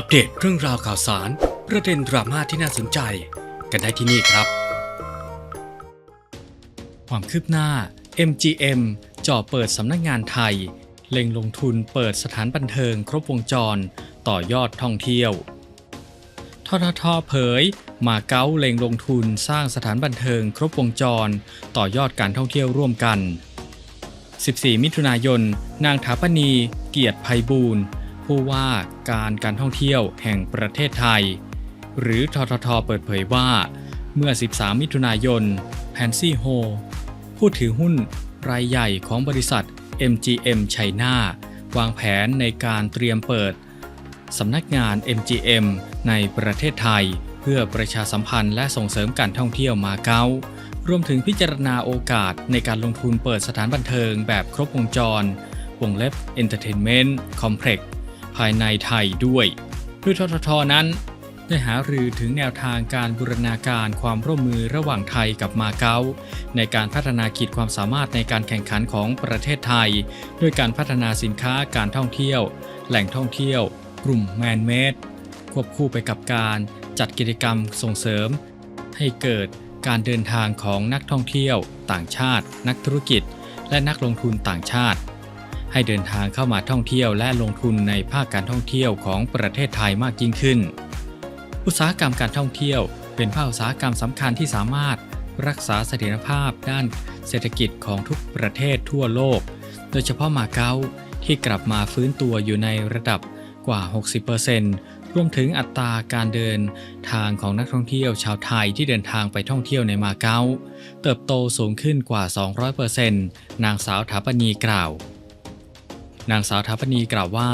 อัปเดตเรื่องราวข่าวสาร ประเด็นดราม่าที่น่าสนใจ กันได้ที่นี่ครับ ความคืบหน้า MGM จ่อเปิดสำนักงานไทย เล็งลงทุนเปิดสถานบันเทิงครบวงจร ต่อยอดท่องเที่ยวทททเผย มาเก๊าเล็งลงทุนสร้างสถานบันเทิงครบวงจร ต่อยอดการท่องเที่ยวร่วมกัน 14 มิถุนายน นางถาปณี เกียรติภัยบูรณ์ ผู้ว่าการการท่องเที่ยวแห่งประเทศไทย หรือททท เปิดเผยว่า เมื่อ 13 มิถุนายนแพนซี่โฮผู้ถือหุ้นรายใหญ่ของบริษัท MGM ไชน่าวางแผนในการเตรียมเปิดสำนักงาน MGM ในประเทศไทย เพื่อประชาสัมพันธ์และส่งเสริมการท่องเที่ยวมาเก๊ารวมถึงพิจารณาโอกาสในการลงทุนเปิดสถานบันเทิงแบบครบวงจร วงเล็บ Entertainment Complex ภายในไทยด้วยโดยทททนั้น ได้หารือถึงแนวทางการบูรณาการความร่วมมือระหว่างไทยกับมาเก๊าในการพัฒนาขีดความสามารถในการแข่งขันของประเทศไทย ด้วยการพัฒนาสินค้าการท่องเที่ยว แหล่งท่องเที่ยว กลุ่มแมนเมดควบคู่ไปกับการจัดกิจกรรมส่งเสริม ให้เกิดการเดินทางของนักท่องเที่ยว ต่างชาติ นักธุรกิจ และนักลงทุนต่างชาติ ให้เดินทางเข้ามาท่องเที่ยวและลงทุนในภาคการท่องเที่ยวของประเทศไทยมากยิ่งขึ้น อุตสาหกรรมการท่องเที่ยวเป็นภาคอุตสาหกรรมสำคัญที่สามารถรักษาเสถียรภาพด้านเศรษฐกิจของทุกประเทศทั่วโลก โดยเฉพาะมาเก๊าที่กลับมาฟื้นตัวอยู่ในระดับกว่า 60%รวมถึงอัตราการเดินทางของนักท่องเที่ยวชาวไทยที่เดินทางไปท่องเที่ยวในมาเก๊าเติบโตสูงขึ้นกว่า 200%นางสาวถาปณีกล่าว นางสาวถาปณีกล่าวว่า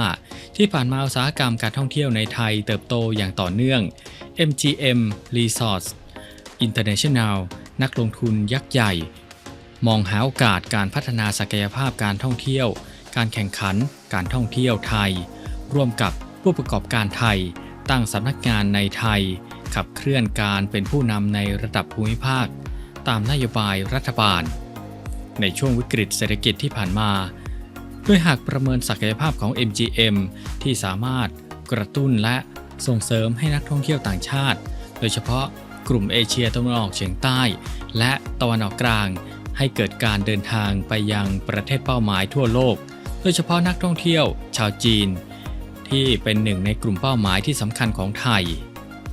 ที่ผ่านมาอุตสาหกรรมการท่องเที่ยวในไทยเติบโตอย่างต่อเนื่อง MGM Resorts International นักลงทุนยักษ์ใหญ่ มองหาโอกาสการพัฒนาศักยภาพการท่องเที่ยว การแข่งขัน การท่องเที่ยวไทย ร่วมกับผู้ประกอบการไทย ตั้งสำนักงานในไทย ขับเคลื่อนการเป็นผู้นำในระดับภูมิภาค ตามนโยบายรัฐบาล ในช่วงวิกฤตเศรษฐกิจที่ผ่านมา โดยหากประเมินศักยภาพของ MGM ที่สามารถกระตุ้นและส่งเสริมให้นักท่องเที่ยวต่างชาติ โดยเฉพาะกลุ่มเอเชียตะวันออกเฉียงใต้ และตะวันออกกลาง ให้เกิดการเดินทางไปยังประเทศเป้าหมายทั่วโลก โดยเฉพาะนักท่องเที่ยวชาวจีน ที่เป็นหนึ่งในกลุ่มเป้าหมายที่สำคัญของไทย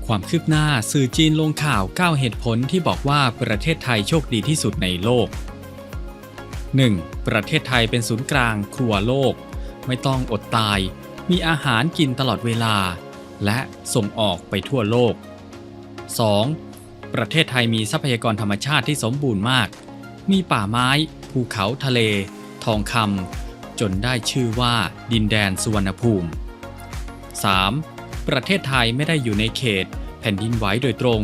ความคืบหน้าสื่อจีนลงข่าว 9 เหตุผลที่บอกว่าประเทศไทยโชคดีที่สุดในโลก 1. ประเทศไทยเป็นศูนย์กลางครัวโลก ไม่ต้องอดตาย มีอาหารกินตลอดเวลา และส่งออกไปทั่วโลก 2. ประเทศไทยมีทรัพยากรธรรมชาติที่สมบูรณ์มาก มีป่าไม้ ภูเขาทะเล ทองคำจนได้ชื่อว่าดินแดนสุวรรณภูมิ 3. ประเทศไทยไม่ได้อยู่ในเขต แผ่นดินไหวโดยตรง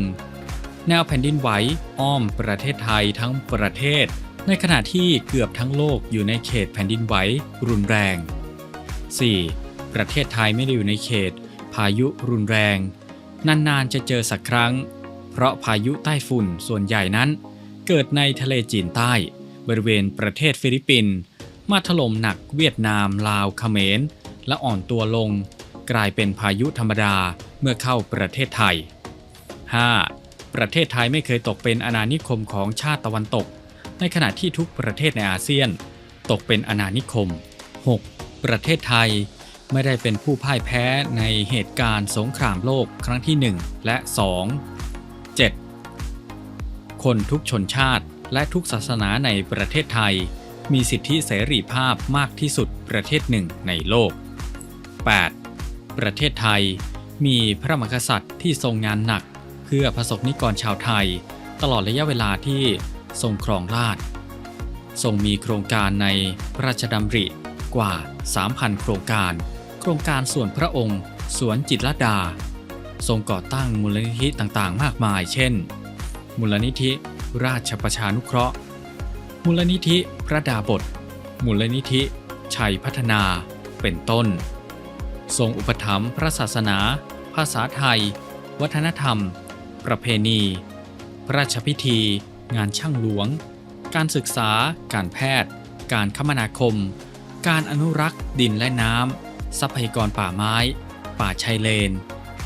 แนวแผ่นดินไหวอ้อมประเทศไทยทั้งประเทศ ในขณะที่เกือบทั้งโลกอยู่ในเขตแผ่นดินไหวรุนแรง 4. ประเทศไทยไม่ได้อยู่ในเขต พายุรุนแรง นานๆจะเจอสักครั้ง เพราะพายุใต้ฝุ่นส่วนใหญ่นั้น เกิดในทะเลจีนใต้ บริเวณประเทศฟิลิปปินส์มาถล่มหนักเวียดนาม ลาวเขมร และอ่อนตัวลง กลายเป็นพายุธรรมดาเมื่อเข้าประเทศไทย 5. ประเทศไทยไม่เคยตกเป็นอาณานิคมของชาติตะวันตก ในขณะที่ทุกประเทศในอาเซียน ตกเป็นอาณานิคม 6. ประเทศไทยไม่ได้เป็นผู้พ่ายแพ้ในเหตุการณ์สงครามโลกครั้งที่ 1 และ 2 7. คนทุกชนชาติและทุกศาสนาในประเทศไทย มีสิทธิเสรีภาพมากที่สุดประเทศหนึ่งในโลก 8. ประเทศไทยมีพระมหากษัตริย์ที่ทรงงานหนัก เพื่อประสบนิกรชาวไทย ตลอดระยะเวลาที่ ทรงครองราชทรงมีโครงการในพระราชดำริกว่า 3,000 โครงการ โครงการส่วนพระองค์ สวนจิตรดา ทรงก่อตั้งมูลนิธิต่างๆ มากมาย เช่น มูลนิธิราชประชานุเคราะห์ มูลนิธิพระดาบท มูลนิธิชัยพัฒนา เป็นต้น ทรงอุปถัมภ์พระศาสนา ภาษาไทย วัฒนธรรม ประเพณี พระราชพิธี งานช่างหลวง การศึกษา การแพทย์ การคมนาคม การอนุรักษ์ ดินและน้ำทรัพยากรป่าไม้ ป่าชายเลน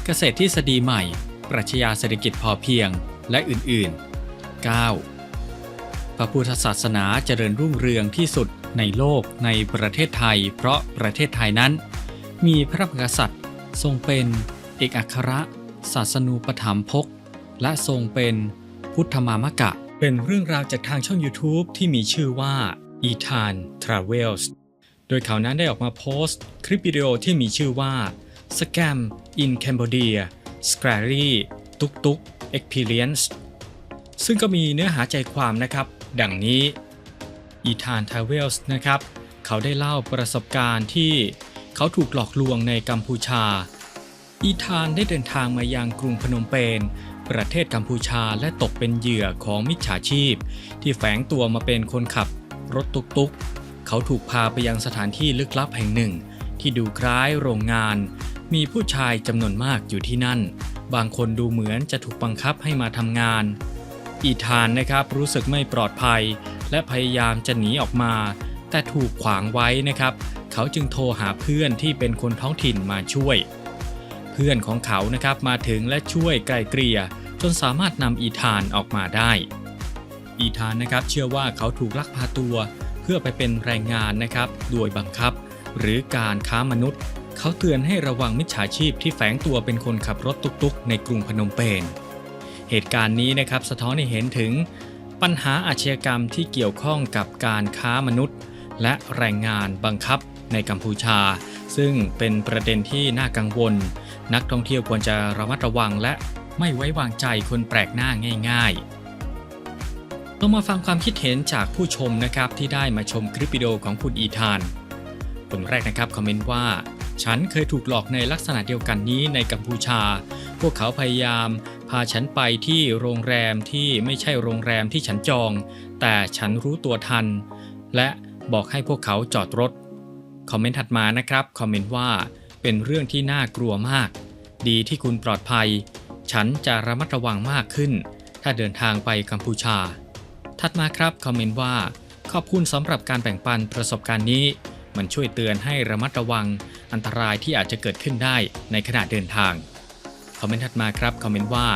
เกษตรทฤษฎีใหม่ ปรัชญาเศรษฐกิจพอเพียง และอื่นๆ 9. พระพุทธศาสนาเจริญรุ่งเรืองที่สุดในโลกในประเทศไทย เพราะประเทศไทยนั้น มีพระมหากษัตริย์ ทรงเป็นเอกอัครศาสนูปถัมภกและทรงเป็นพุทธมามกะ เป็นเรื่องราวจากทางช่อง YouTube ที่มีชื่อว่า e t a n Travels โดยเขานั้นได้ออกมาโพสต์ คลิปวิดีโอที่มีชื่อว่า Scam in Cambodia Scary ตุกตุก Experience ซึ่งก็มีเนื้อหาใจความนะครับ ดังนี้ e t a n Travels นะครับ เขาได้เล่าประสบการณ์ที่เขาถูกหลอกลวงในกัมพูชา อีธานได้เดินทางมายังกรุงพนมเปญ ประเทศกัมพูชาและตกเป็นเหยื่อของมิจฉาชีพ ที่แฝงตัวมาเป็นคนขับ รถตุกๆ เขาถูกพาไปยังสถานที่ลึกลับแห่งหนึ่ง ที่ดูคล้ายโรงงาน มีผู้ชายจำนวนมากอยู่ที่นั่น บางคนดูเหมือนจะถูกบังคับให้มาทำงาน อีธานนะครับรู้สึกไม่ปลอดภัย และพยายามจะหนีออกมา แต่ถูกขวางไว้นะครับ เขาจึงโทรหาเพื่อนที่เป็นคนท้องถิ่นมาช่วยเพื่อนของเขานะครับมาถึงและช่วยไกลเกลี่ย จนสามารถนำอีธานออกมาได้ อีธานนะครับเชื่อว่าเขาถูกลักพาตัว เพื่อไปเป็นแรงงานนะครับโดยบังคับ หรือการค้ามนุษย์ เขาเตือนให้ระวังมิจฉาชีพที่แฝงตัวเป็นคนขับรถตุกๆ ในกรุงพนมเปญเหตุการณ์นี้นะครับสะท้อนให้เห็นถึง ปัญหาอาชญากรรมที่เกี่ยวข้องกับการค้ามนุษย์ และแรงงานบังคับในกัมพูชา ซึ่งเป็นประเด็นที่น่ากังวล นักท่องเที่ยวควรจะระมัดระวังและ ไม่ไว้วางใจคนแปลกหน้าง่ายๆเรามาฟังความคิดเห็นจากผู้ชมนะครับที่ได้มาชมคลิปวิดีโอของคุณอีธาน คนแรกนะครับคอมเมนต์ว่า ฉันเคยถูกหลอกในลักษณะเดียวกันนี้ในกัมพูชา พวกเขาพยายาม พาฉันไปที่โรงแรมที่ไม่ใช่โรงแรมที่ฉันจอง แต่ฉันรู้ตัวทัน และบอกให้พวกเขาจอดรถ คอมเมนต์ถัดมานะครับ คอมเมนต์ว่า เป็นเรื่องที่น่ากลัวมาก ดีที่คุณปลอดภัย ฉันจะระมัดระวังมากขึ้น ถ้าเดินทางไปกัมพูชา ถัดมาครับคอมเมนต์ว่า ขอบคุณสำหรับการแบ่งปันประสบการณ์นี้ มันช่วยเตือนให้ระมัดระวัง อันตรายที่อาจจะเกิดขึ้นได้ในขณะเดินทาง คอมเมนต์ถัดมาครับคอมเมนต์ว่า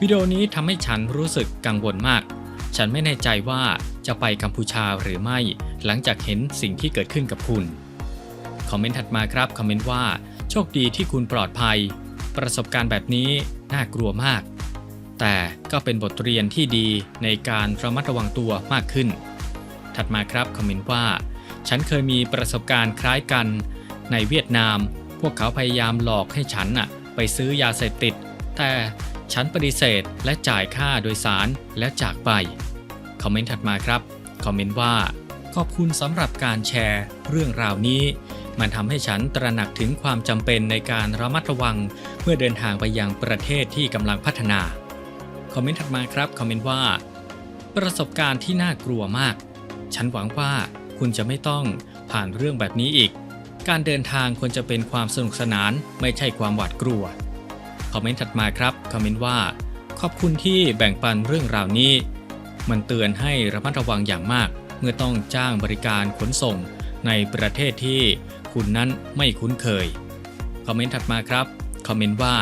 วิดีโอนี้ทำให้ฉันรู้สึกกังวลมาก ฉันไม่แน่ใจว่าจะไปกัมพูชาหรือไม่ หลังจากเห็นสิ่งที่เกิดขึ้นกับคุณ คอมเมนต์ถัดมาครับ คอมเมนต์ว่า โชคดีที่คุณปลอดภัย ประสบการณ์แบบนี้น่ากลัวมาก แต่ก็เป็นบทเรียนที่ดีในการระมัดระวังตัวมากขึ้น ถัดมาครับคอมเมนต์ว่า ฉันเคยมีประสบการณ์คล้ายกัน ในเวียดนาม พวกเขาพยายามหลอกให้ฉันน่ะไปซื้อยาเสพติด แต่ฉันปฏิเสธและจ่ายค่าโดยสารและจากไป คอมเมนต์ถัดมาครับ คอมเมนต์ว่า ขอบคุณสำหรับการแชร์เรื่องราวนี้ มันทำให้ฉันตระหนักถึงความจำเป็นในการระมัดระวัง เมื่อเดินทางไปยังประเทศที่กำลังพัฒนา คอมเมนต์ถัดมาครับคอมเมนต์ว่า ประสบการณ์ที่น่ากลัวมาก ฉันหวังว่าคุณจะไม่ต้องผ่านเรื่องแบบนี้อีก การเดินทางควรจะเป็นความสนุกสนานไม่ใช่ความหวาดกลัว คอมเมนต์ถัดมาครับคอมเมนต์ว่า ขอบคุณที่แบ่งปันเรื่องราวนี้ มันเตือนให้ระมัดระวังอย่างมาก เมื่อต้องจ้างบริการขนส่งในประเทศที่ คุณนั้นไม่คุ้นเคย คอมเมนต์ถัดมาครับ คอมเมนต์ว่า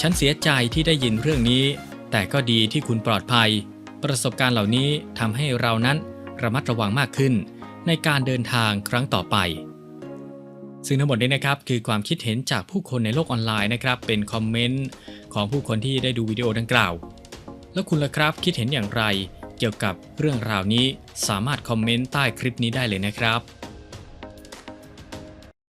ฉันเสียใจที่ได้ยินเรื่องนี้ แต่ก็ดีที่คุณปลอดภัย ประสบการณ์เหล่านี้ทำให้เรานั้นระมัดระวังมากขึ้น ในการเดินทางครั้งต่อไป ซึ่งทั้งหมดนี้นะครับ คือความคิดเห็นจากผู้คนในโลกออนไลน์นะครับ เป็นคอมเมนต์ของผู้คนที่ได้ดูวิดีโอดังกล่าว แล้วคุณล่ะครับคิดเห็นอย่างไรเกี่ยวกับเรื่องราวนี้สามารถคอมเมนต์ใต้คลิปนี้ได้เลยนะครับ